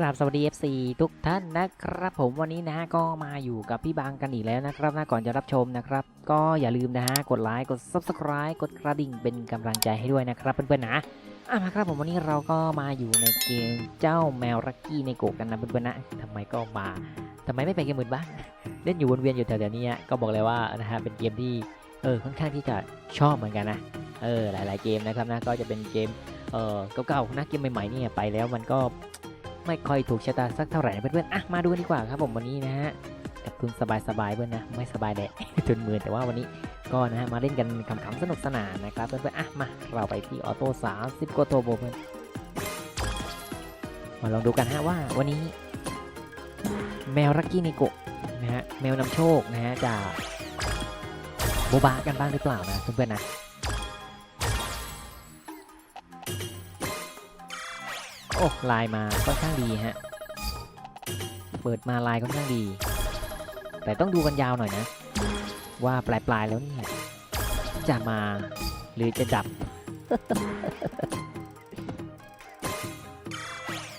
กราบสวัสดี FC ทุกท่านนะครับ ผมวันนี้นะฮะก็มาอยู่กับพี่บางกันอีกแล้วนะครับนะก่อนจะรับชมนะครับ ก็อย่าลืมนะฮะกดไลค์กด Subscribe กดกระดิ่งเป็นกำลังใจให้ด้วยนะครับเพื่อนๆนะอะมาครับผมวันนี้เราก็มาอยู่ในเกมเจ้าแมวรักกี้ในโกะกันนะเพื่อนๆนะทำไมก็มาทำไมไม่ไปเกมอื่นบ้างเล่นอยู่วนเวียนอยู่แถวๆนี้ก็บอกเลยว่านะฮะเป็นเกมที่เออค่อนข้างที่จะชอบเหมือนกันนะเออหลาย ๆเกมนะครับนะก็จะเป็นเกมเออเก่าๆนะเกมใหม่ๆเนี่ยไปแล้วมันก็ ไม่ค่อยถูกชะตาสักเท่าไหร่นะเพื่อนๆอะมาดูกันดีกว่าครับผมวันนี้นะฮะกับทุนสบายๆเพื่อนนะไม่สบายแดะทุนมือแต่ว่าวันนี้ก็นะฮะมาเล่นกันขำๆสนุกสนานนะครับเพื่อนๆอะมาเราไปที่ออโต้30กว่าตัวโบเพื่อนมาลองดูกันฮะว่าวันนี้ แมวรักกี้นิโกะนะฮะแมวนำโชคนะฮะจะโบบากันบ้างหรือเปล่านะเพื่อนๆนะ โอ้ลายมาค่อนข้างดีฮะ เปิดมาลายค่อนข้างดี แต่ต้องดูกันยาวหน่อยนะ ว่าปลายปลายแล้วเนี่ยจะมาหรือจะดับ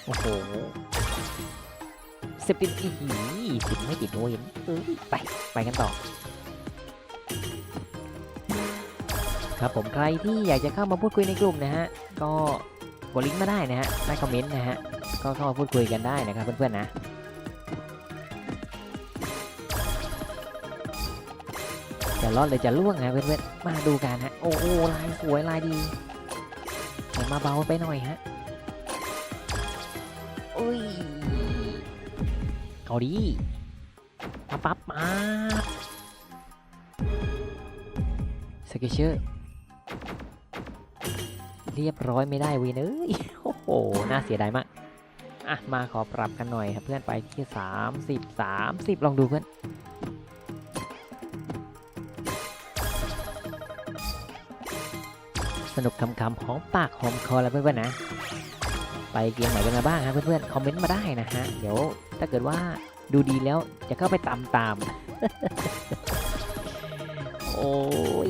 โอ้โหสิบติดอีหีสิบไม่ติดโอ้ยเอ้ยไป ไปกันต่อครับผมใครที่อยากจะเข้ามาพูดคุยในกลุ่มนะฮะ ก็ กดลิงก์มาได้นะฮะใต้คอมเมนต์นะฮะก็เข้ามาพูดคุยกันได้นะครับเพื่อนๆนะจะรอดเลยจะล่วงนะเพื่อนๆมาดูกันฮะโอ้โหลายสวยลายดีแต่มาเบาไปหน่อยฮะอุ้ยเอาดีปั๊บปั๊บมาสเกเชอร์ เรียบร้อยไม่ได้เวยเนยโอ้โห น่าเสียดายมาก อะ มาขอปรับกันหน่อยครับเพื่อนไปที่ 30 30 ลองดูเพื่อน สนุกคำๆหอมปากหอมคอแล้วเพื่อนๆนะ ไปเกมไหนกันมาบ้างฮะเพื่อนๆ คอมเมนต์มาได้นะฮะ เดี๋ยวถ้าเกิดว่าดูดีแล้วจะเข้าไปตามตาม โอ้ย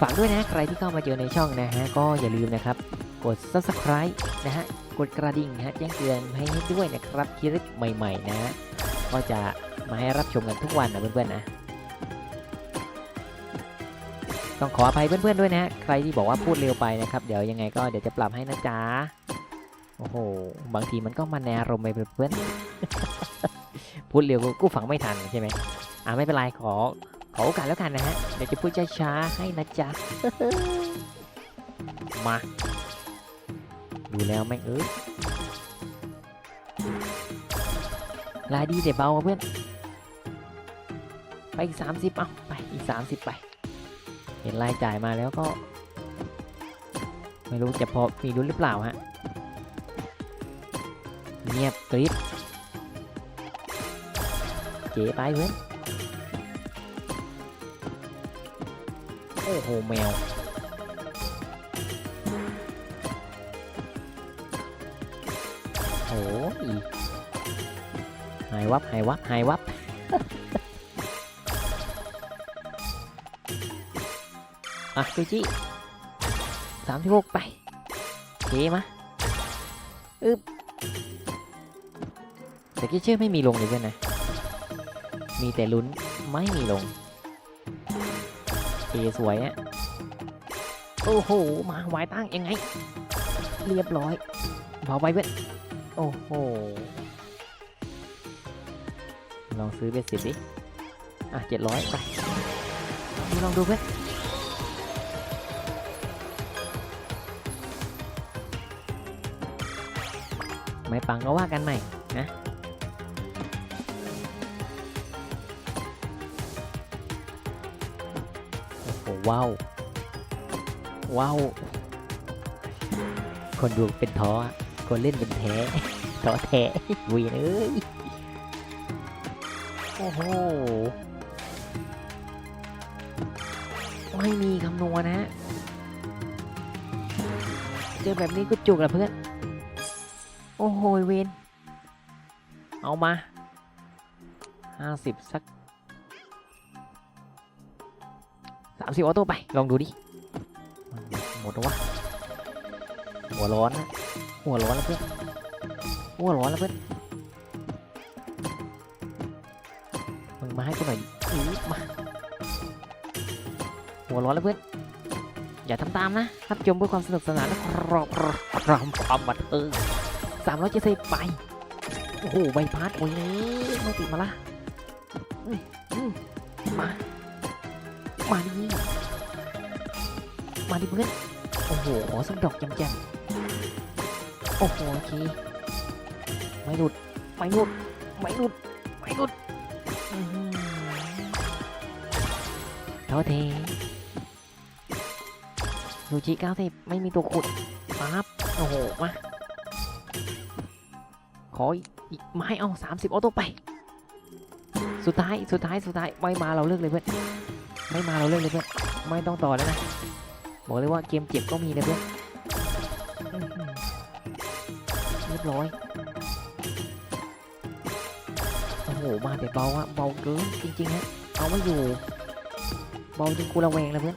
ฝากด้วยนะใครที่เข้ามาเจอในช่องนะฮะก็อย่าลืมนะครับกด subscribe นะฮะกดกระดิ่งนะฮะแจ้งเตือนให้ด้วยนะครับคลิปใหม่ๆนะฮะก็จะมาให้รับชมกันทุกวันนะเพื่อนๆนะต้องขออภัยเพื่อนๆด้วยนะฮะใครที่บอกว่าพูดเร็วไปนะครับเดี๋ยวยังไงก็เดี๋ยวจะปรับให้นะจ๊ะโอ้โหบางทีมันก็มาในอารมณ์ไปเพื่อนๆพูดเร็วกูฟังไม่ทันใช่ไหมอ่าไม่เป็นไรขอ ขอโอกาสแล้วกันนะฮะเดี๋ยวจะพูดช้าๆให้นะจ๊ะมาดูแล้วแม่งเอ้ยลายดีแต่เบาเพื่อน ไปอีกสามสิบเอาไปอีกสามสิบไป เห็นรายจ่ายมาแล้วก็ ไม่รู้จะพอมีรุ้นหรือเปล่าฮะเงียบกริบเก๋ไปเพื่อน โอ้โหแมวโอ้ยหายวับหายวับหายวับอะซูจิสามที่หกไปเก๋มาอึบแต่กี้เชื่อไม่มีลงเลยเพื่อนนะ มีแต่ลุ้นไม่มีลง สวยอะโอ้โห มาหวายตั้งยังไง เรียบร้อยเบาไปเพื่อนโอ้โห ลองซื้อเบสสิบดิ อะเจ็ดร้อยไป ลองดูเพื่อนไม่ปังก็ว่ากันใหม่ ว้าวว้าวคนดูเป็นท้อคนเล่นเป็นแท้ท้อแท้เวียนเอ้ยโอ้โหไม่มีคำนวณนะฮะเจอแบบนี้ก็จุกละเพื่อน โอ้โหเวนเอามาห้าสิบสัก สามสิบออโต้ไป ลองดูดิ หมดแล้ววะ หัวร้อนนะหัวร้อนแล้วเพื่อน หัวร้อนแล้วเพื่อน มึงมาให้กูหน่อยอื้อมา หัวร้อนแล้วเพื่อน อย่าทำตามนะรับชมเพื่อความสนุกสนานและครอบครองความบันเทิงสามร้อยเจ็ดสิบไป โอ้โหใบพัดโอ้ยไม่ติดมาละมา มาดิมาดิเพื่อน โอ้โหสักดอกแจ่มๆโอ้โหโอเคไม่หลุด ไม่หลุด ไม่หลุด ไม่หลุดอื้อหือโทยูจิเก้าสิบไม่มีตัวขุดปั๊บโอ้โห มา ขออีกไม้เอาสามสิบออโต้ไป สุดท้าย สุดท้าย สุดท้าย ไม่มาเราเลิกเลยเพื่อน ไม่มาเราเลิกเลยเพื่อนไม่ต้องต่อแล้วนะบอกเลยว่าเกมเจ็บก็มีนะเพื่อนเรียบร้อยโอ้โหมาแต่เบาอะเบาเกินจริงๆฮะเอาไม่อยู่ เบาจนกูระแวงเลยเพื่อน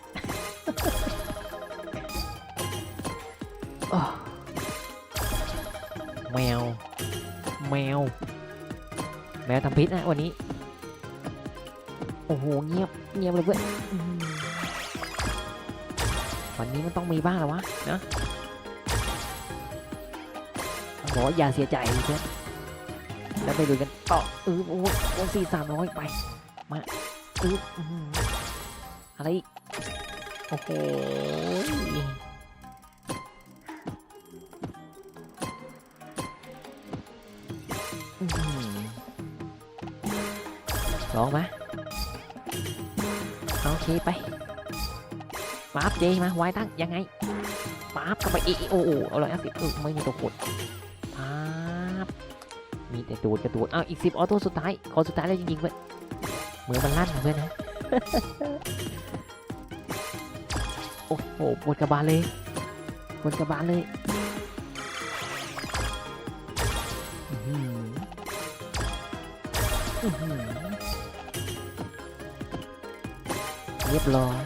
แมว แมว แมวทำพิษนะวันนี้ โอ้โห เงียบ เงียบเลยเพื่อนอื้อหือวันนี้มันต้องมีบ้างแล้ววะนะบอกอย่าเสียใจเลยเพื่อนแล้วไปดูกันต่อเออโอ้โหโอ้สี่สามร้อยไป มาเอออื้อหืออะไรอีกโอ้โหร้อหือลองไหม เคไปปั๊บเจมาไว้ตั้งยังไงปั๊บเข้าไปอีโอ้โหเอาเลยสิบเออไม่มีตัวกดปั๊บมีแต่ตูดกระตูดอ้าวอีกสิบออโต้สุดท้ายขอสุดท้ายแล้วจริงๆเพื่อนมือมันลั่นนะเพื่อนนะโอ้โหบนกระบาลเลยบนกระบาลเลยอื้อหืออื้ เรียบร้อย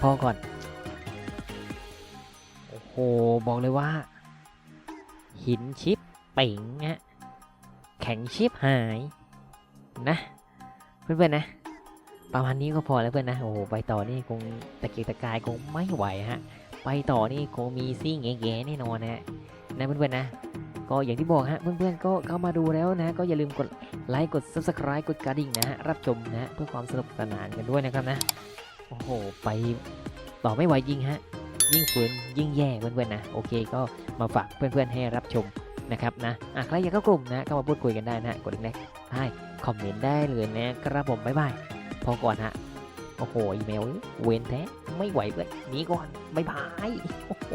พอก่อน โอ้โห บอกเลยว่า หินชิปเป่งฮะแข็งชิปหายนะ เพื่อนๆนะ ประมาณนี้ก็พอแล้วเพื่อนนะ โอ้โห ไปต่อนี่คงตะเกียกตะกายคงไม่ไหวฮะ ไปต่อนี่คงมีซิ่งแง่ๆแน่นอนนะฮะนะเพื่อนๆนะ ก็อย่างที่บอกฮะเพื่อนๆก็เข้ามาดูแล้วนะ ก็อย่าลืมกดไลค์กด subscribe กดกระดิ่งนะฮะรับชมนะเพื่อความสนุกสนานกันด้วยนะครับนะโอ้โหไปต่อไม่ไหวจริงฮะยิ่งฝืนยิ่งแย่เพื่อนๆนะโอเคก็มาฝากเพื่อนๆให้รับชมนะครับนะอะใครอยากเข้ากลุ่มนะเข้ามาพูดคุยกันได้นะกดลิงก์แรกให้คอมเมนต์ได้เลยนะครับผมบ๊ายบายพอก่อนฮะโอ้โหอีเมลเว้นแท้ไม่ไหวเลยหนีก่อนบ๊ายบายโอ้โห